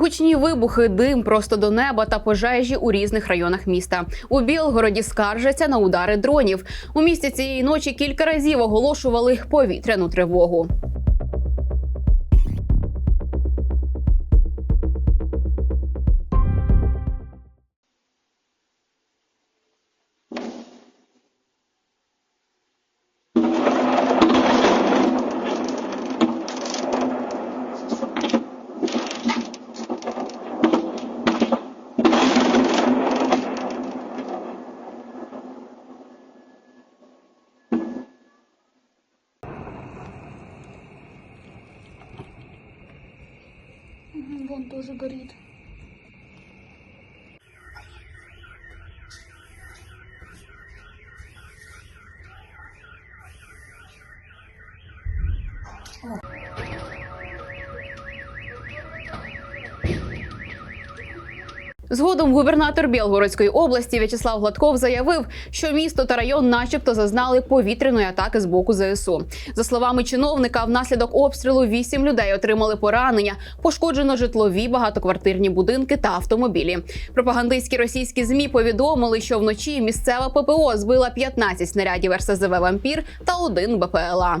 Гучні вибухи, дим просто до неба та пожежі у різних районах міста. У Білгороді скаржаться на удари дронів. У місті цієї ночі кілька разів оголошували повітряну тривогу. Вон тоже горит. Згодом губернатор Білгородської області В'ячеслав Гладков заявив, що місто та район, начебто, зазнали повітряної атаки з боку ЗСУ. За словами чиновника, внаслідок обстрілу вісім людей отримали поранення, пошкоджено житлові багатоквартирні будинки та автомобілі. Пропагандистські російські змі повідомили, що вночі місцева ППО збила 15 снарядів РСЗВ «Вампір» та один БПЛА.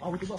啊，我知道。